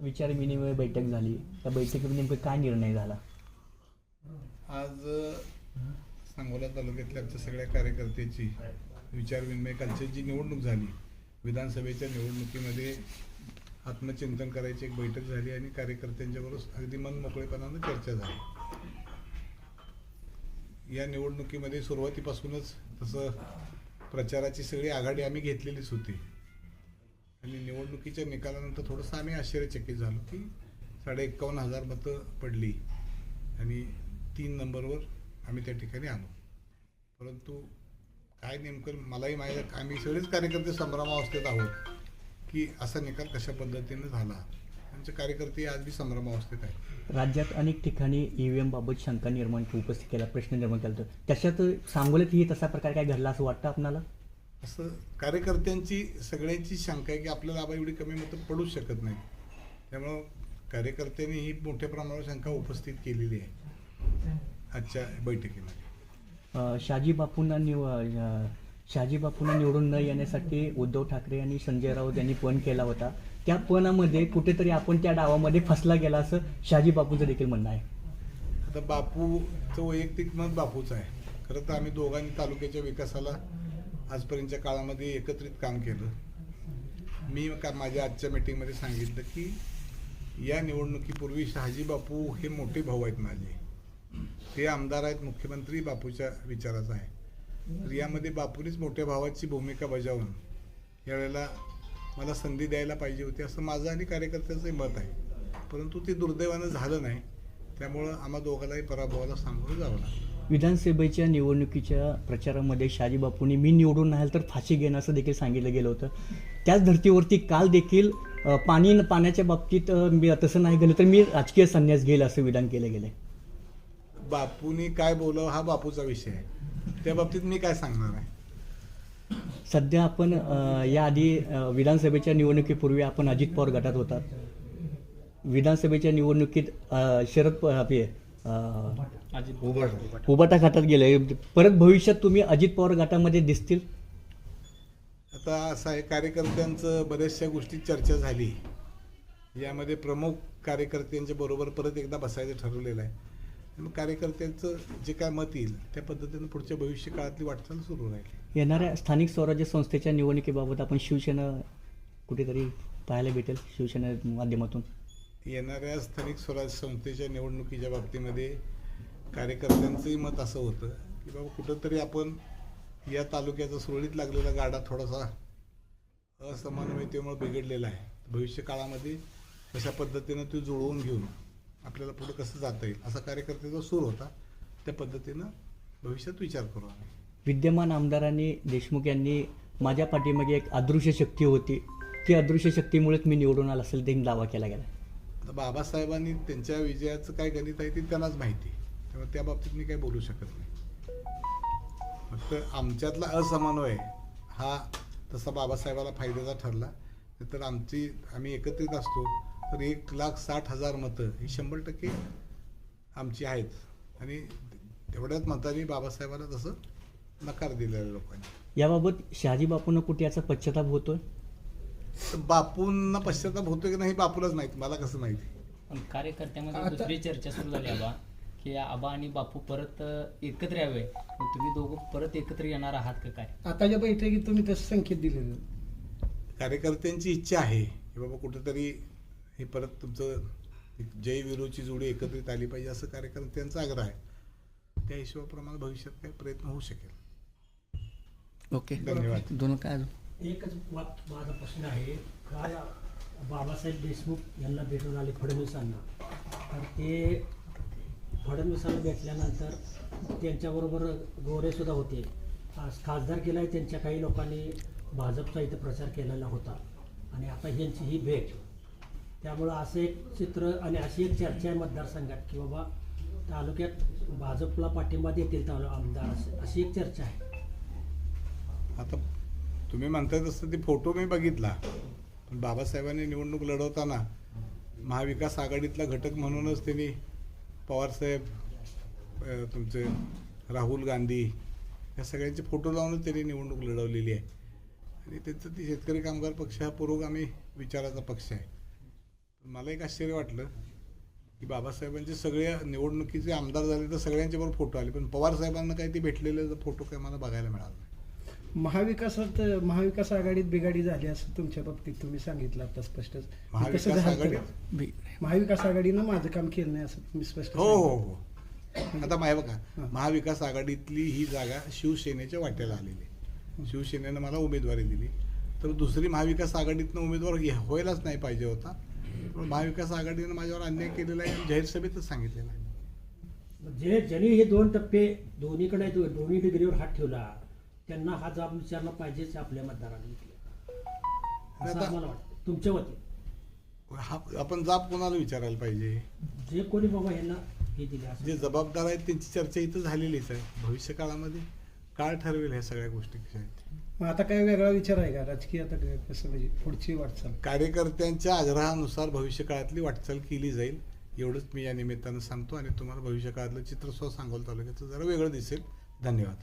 विचारविनिमय बैठक झाली. त्या बैठकीत नेमकं काय निर्णय झाला? आज सांगोला तालुक्यातल्या आमच्या सगळ्या कार्यकर्त्याची विचारविनिमय कालची जी निवडणूक झाली. विधानसभेच्या निवडणुकीमध्ये आत्मचिंतन करायची एक बैठक झाली आणि कार्यकर्त्यांच्याबरोबर अगदी मन मोकळेपणानं चर्चा झाली. या निवडणुकीमध्ये सुरुवातीपासूनच तसं प्रचाराची सगळी आघाडी आम्ही घेतलेलीच होती. आणि निवडणुकीच्या निकालानंतर थोडंसं आम्ही आश्चर्यचकित झालो की साडे एक्कावन्न हजार मतं पडली. आणि तीन नंबरवर आम्ही त्या ठिकाणी आलो. परंतु काय नेमकं मलाही माहीत आम्ही सगळेच कार्यकर्ते संभ्रमावस्थेत आहोत की असा निकाल कशा पद्धतीनं झाला? आमचे कार्यकर्ते आज बी संभ्रमावस्थेत आहेत. राज्यात अनेक ठिकाणी ईव्हीएम बाबत शंका निर्माण उपस्थित केला प्रश्न निर्माण केला. तशात त्याच्यात सांगोल्यातही तसा प्रकार काय घडला असं वाटतं आपणाला? असं कार्यकर्त्यांची सगळ्यांची शंका आहे की आपल्याला आबा एवढी कमी मतं पडूच शकत नाही त्यामुळं कार्यकर्त्यांनी ही मोठ्या प्रमाणावर शंका उपस्थित केलेली आहे. आजच्या बैठकीमध्ये. अं, शहाजी बापूंना निव अं, शहाजी बापूंना निवडून न येण्यासाठी उद्धव ठाकरे आणि संजय राऊत यांनी पण केला होता. त्या पणामध्ये कुठेतरी आपण त्या डावामध्ये फसला गेला असं शहाजी बापूंचं देखील म्हणणं आहे. आता बापूचं वैयक्तिक मत बापूचं आहे. खरं तर आम्ही दोघांनी तालुक्याच्या विकासाला आजपर्यंतच्या काळामध्ये एकत्रित काम केलं. मी का माझ्या आजच्या मीटिंगमध्ये सांगितलं की या निवडणुकीपूर्वी शहाजी बापू हे मोठे भाऊ आहेत माझे. ते आमदार आहेत मुख्यमंत्री बापूच्या विचाराचा आहे. तर यामध्ये बापूनेच मोठ्या भावाची भूमिका बजावून यावेळेला मला संधी द्यायला पाहिजे होती असं माझं आणि कार्यकर्त्याचंही मत आहे. परंतु ते दुर्दैवानं झालं नाही. त्यामुळं आम्हा दोघांनाही पराभवाला सामोरं जावं लागलं. विधानसभेच्या निवडणुकीच्या प्रचारामध्ये शहाजी बापूंनी मी निवडून नाही तर फाशी घेणं असं देखील सांगितलं गेलं होतं. त्याच धर्तीवरती काल देखील पाणी पाण्याच्या बाबतीत मी तसं नाही गेलं तर मी राजकीय संन्यास घेईल असं विधान केलं गेलं बापूनी काय बोलावं हा बापूचा विषय आहे. त्या बाबतीत मी काय सांगणार आहे? सध्या आपण याआधी विधानसभेच्या निवडणुकीपूर्वी आपण अजित पवार गटात होतात विधानसभेच्या निवडणुकीत शरद उबाटा खात्यात गेले. परत भविष्यात तुम्ही अजित पवार गटामध्ये दिसतील? आता असं आहे कार्यकर्त्यांचं बऱ्याचशा गोष्टी चर्चा झाली. यामध्ये प्रमुख कार्यकर्त्यांच्या बरोबर परत एकदा बसायचं ठरवलेलं आहे. मग कार्यकर्त्यांचं जे काय मत येईल त्या पद्धतीनं पुढच्या भविष्य काळातली वाटचाल सुरू राहील. येणाऱ्या स्थानिक स्वराज्य संस्थेच्या निवडणुकीबाबत आपण शिवसेना कुठेतरी पाहायला भेटेल शिवसेना माध्यमातून. येणाऱ्या स्थानिक स्वराज्य संस्थेच्या निवडणुकीच्या बाबतीमध्ये कार्यकर्त्यांचंही मत असं होतं की बाबा कुठंतरी आपण या तालुक्याचा सुरळीत लागलेला गाडा थोडासा असमन्वयतेमुळे बिघडलेला आहे. भविष्य काळामध्ये कशा पद्धतीनं तो जुळवून घेऊन आपल्याला पुढे कसं जाता येईल असा कार्यकर्त्याचा सूर होता. त्या पद्धतीनं भविष्यात विचार करू आम्ही. विद्यमान आमदारांनी देशमुख यांनी माझ्या पाठीमागे एक अदृश्य शक्ती होती. ती अदृश्य शक्तीमुळेच मी निवडून आला असेल ते दावा केला गेला. आता बाबासाहेबांनी त्यांच्या विजयाचं काय गणित आहे ते त्यांनाच माहिती त्यामुळे त्या बाबतीत मी काही बोलू शकत नाही. फक्त आमच्यातला असमन्वय हा तसा बाबासाहेबाला फायद्याचा ठरला. तर आमची आम्ही एकत्रित असतो तर एक लाख साठ हजार मतं ही शंभर टक्के आमची आहेत. आणि तेवढ्याच मतांनी बाबासाहेबाला तसं नकार दिलेला लोकांनी. याबाबत शहाजी बापूंना कुठे याचा पश्चाताप होतोय? तर बापूंना पश्चाताप होतो की नाही हे बापूलाच माहिती मला कसं माहिती? पण कार्यकर्त्यामध्ये दुसरी चर्चा सुरू झाली आबा की आबा आणि बापू परत एकत्र यावे. मग तुम्ही दोघं परत एकत्र येणार आहात का काय? आताच्या बैठकीत तुम्ही तसं संकेत दिलेलं कार्यकर्त्यांची इच्छा आहे की बाबा कुठंतरी हे परत तुमचं जय विरोची जोडी एकत्रित आली पाहिजे असं कार्यकर्त्यांचा आग्रह आहे. त्या हिशोबाप्रमाणे भविष्यात काही प्रयत्न होऊ शकेल. ओके. धन्यवाद. दोन काय अजून? एकच माझा प्रश्न आहे काय बाबासाहेब देशमुख यांना भेटून आले फडणवीसांना? तर ते फडणवीसांना भेटल्यानंतर त्यांच्याबरोबर गोरेसुद्धा होते. आज खासदार केला आहे त्यांच्या काही लोकांनी भाजपचा इथं प्रचार केलेला होता. आणि आता यांची ही भेट. त्यामुळं असं एक चित्र आणि अशी एक चर्चा आहे मतदारसंघात की बाबा तालुक्यात भाजपला पाठिंबा देतील तालु आमदार अशी एक चर्चा आहे. आता तुम्ही म्हणताय तसं ते फोटो मी बघितला. पण बाबासाहेबांनी निवडणूक लढवताना महाविकास आघाडीतला घटक म्हणूनच त्यांनी पवारसाहेब तुमचे राहुल गांधी या सगळ्यांचे फोटो लावूनच त्यांनी निवडणूक लढवलेली आहे. आणि त्यांचं ती शेतकरी कामगार पक्ष हा पुरोगामी विचाराचा पक्ष आहे. मला एक आश्चर्य वाटलं की बाबासाहेबांचे सगळे निवडणुकीचे आमदार झाले तर सगळ्यांचे बरोबर फोटो आले. पण पवार साहेबांना काही ते भेटलेले फोटो काही मला बघायला मिळाला महाविकासात महाविकास आघाडीत बिघाडी झाली असं तुमच्या बाबतीत तुम्ही सांगितलं आता स्पष्ट महाविकास कसं झालं आघाडी होतं? महाविकास आघाडीनं माझं काम केलं नाही असं तुम्ही स्पष्ट हो हो सांगितलं. हो आता माय बघा हां. महाविकास आघाडीतली ही जागा शिवसेनेच्या वाट्याला आलेली आहे. शिवसेनेनं मला उमेदवारी दिली तर दुसरी महाविकास आघाडीतनं उमेदवार घ्या- व्हायलाच नाही पाहिजे होता पण महाविकास आघाडीनं माझ्यावर अन्याय केलेला आहे आणि जाहीर सभेतच सांगितलेलं आहे जे ज्यांनी हे दोन टप्पे दोन्हीकडे दोन्ही डिग्रीवर हात ठेवला त्यांना हा जाब विचारला पाहिजेच आपल्या मतदारांनी. असं आता- आम्हाला वाटतं. तुमच्या वतीने हा आपण जाब कोणाला विचारायला पाहिजे? जे कोणी बाबा यांना हे दिले असं. जे जबाबदार आहेत त्यांची चर्चा इथं झालेलीच आहे. भविष्य काळामध्ये काळ ठरवेल ह्या सगळ्या गोष्टी कशा आहेत. मग आता काय वेगळा विचार आहे का? राजकीय आता काय कसं म्हणजे पुढची वाटचाल? कार्यकर्त्यांच्या आग्रहानुसार भविष्य काळातली वाटचाल केली जाईल एवढंच मी या निमित्तानं सांगतो आणि तुम्हाला भविष्य काळातलं चित्र सुद्धा सांगोल तालुक्याचं जरा वेगळं दिसेल. धन्यवाद.